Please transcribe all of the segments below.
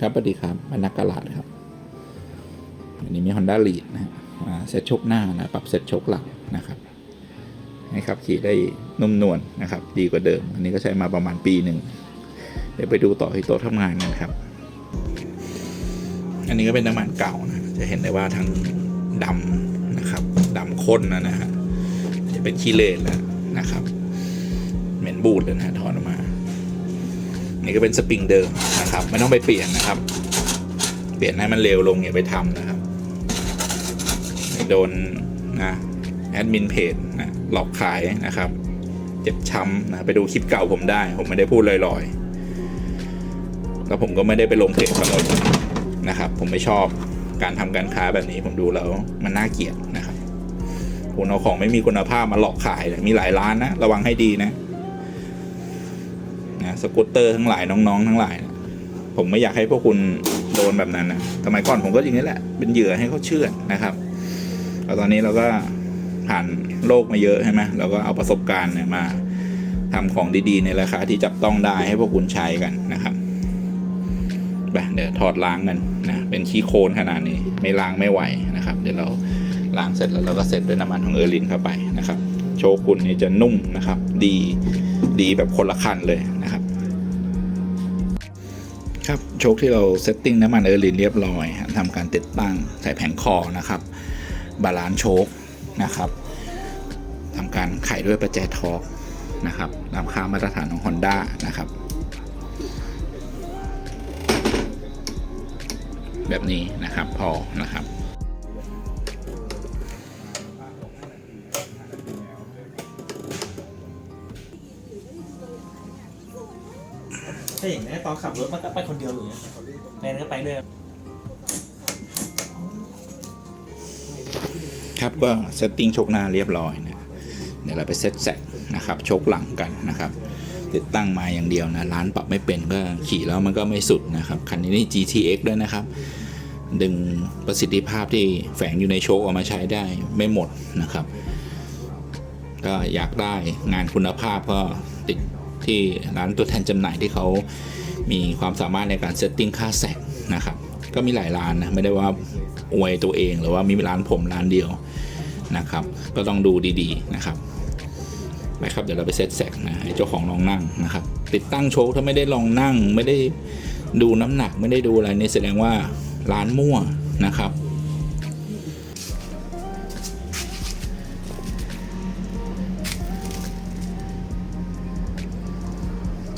ครับสวัสดีครับบรรณากาลาดครับ อันนี้มี Honda Lead นะฮะเซ็ตชคหน้านะ ปรับเซ็ตชคหลังนะครับ ให้ขับขี่ได้นุ่มนวลนะครับ ดีกว่าเดิม อันนี้ก็ใช้มาประมาณปีหนึ่ง เดี๋ยวไปดูต่อที่โต๊ะทำงานกันครับ อันนี้ก็เป็นน้ำมันเก่านะ จะเห็นได้ว่าทั้งดำนะครับดำข้นนะนะฮะ จะเป็นขี้เลนแล้วนะครับ เหม็นบูดเลยนะฮะถอนออกมา นี่ก็เป็นสปริงเดิมนะครับ ไม่ต้องไปเปลี่ยนนะครับ เปลี่ยนให้มันเร็วลงอย่าไปทำนะครับโดนนะแอดมินเพจนะหลอกขายนะครับ เจ็บช้ำนะไปดูคลิปเก่าผมได้ ผมไม่ได้พูดลอยๆ แล้วผมก็ไม่ได้ไปลงเพจทั้งหมดนะครับ ผมไม่ชอบการทำการค้าแบบนี้ผมดูแล้วมันน่าเกลียดนะครับคุณเอาของไม่มีคุณภาพมาหลอกขายมีหลายร้านนะ ระวังให้ดีนะ สกูตเตอร์ทั้งหลายน้องๆ ทั้งหลายนะผมไม่อยากให้พวกคุณโดนแบบนั้นนะสมัยก่อนผมก็อย่างนี้แหละเป็นเหยื่อให้เขาเชื่อนะครับแล้วตอนนี้เราก็ผ่านโลกมาเยอะใช่ไหมเราก็เอาประสบการณ์เนี่ยมาทำของดีๆ ในราคาที่จับต้องได้ให้พวกคุณใช้กันนะครับไปเดี๋ยวถอดล้างกันนะเป็นขี้โคลนขนาดนี้ไม่ล้างไม่ไหวนะครับ เดี๋ยวเราล้างเสร็จแล้วเราก็เสร็จด้วยน้ำมันของเออร์ลินเข้าไปนะครับ โชกุนนี่จะนุ่มนะครับ ดีดีแบบคนละคันเลยนะครับ ครับโชคที่เราเซตติ้งน้ำมันเออร์ลินเรียบร้อยทำการติดตั้งใส่แผงคอนะครับ บาลานซ์โชคนะครับทำการไขด้วยประแจทอร์กนะครับตามค่ามาตรฐานของ Honda นะครับ แบบนี้นะครับพอนะครับ ถ้าอย่างนี้ตอนขับรถมันก็ไปคนเดียวอย่างเงี้ยแฟนก็ไปด้วยครับก็เซตติ้งชคหน้าเรียบร้อยนะเดี๋ยวเราไปเซตแซกนะครับชคหลังกันนะครับ ติดตั้งมาอย่างเดียวนะ ร้านปรับไม่เป็นก็ขี่แล้วมันก็ไม่สุดนะครับ คันนี้นี่ GTX ด้วยนะครับ ดึงประสิทธิภาพที่แฝงอยู่ในโชคออกมาใช้ได้ไม่หมดนะครับ ก็อยากได้งานคุณภาพก็ติด ที่ร้านตัวแทนจำหน่ายที่เขามีความสามารถในการเซตติ้งค่าแสกนะครับก็มีหลายร้านนะไม่ได้ว่าอวยตัวเองหรือว่ามีร้านผมร้านเดียวนะครับ ก็ต้องดูดีๆนะครับไปครับเดี๋ยวเราไปเซตแสกนะให้เจ้าของลองนั่งนะครับ ติดตั้งโชคถ้าไม่ได้ลองนั่ง ไม่ได้ดูน้ำหนักไม่ได้ดูอะไรนี่แสดงว่าร้านมั่วนะครับ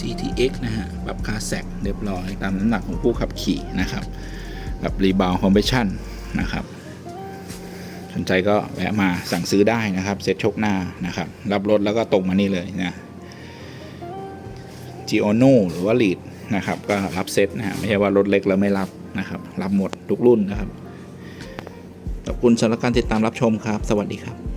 GTX นะฮะ ปรับค่าแสกเรียบร้อย ตามน้ำหนักของผู้ขับขี่นะครับ กับรีบาวคอมเพรสชันนะครับ สนใจก็แวะมาสั่งซื้อได้นะครับ เซ็ตชคหน้านะครับ รับรถแล้วก็ตรงมานี่เลยนะ g i o n o หรือว่า Lead นะครับ ก็รับเซ็ตนะฮะ ไม่ใช่ว่ารถเล็กแล้วไม่รับนะครับ รับหมดทุกรุ่นนะครับ ขอบคุณสำหรับการติดตามรับชมครับ สวัสดีครับ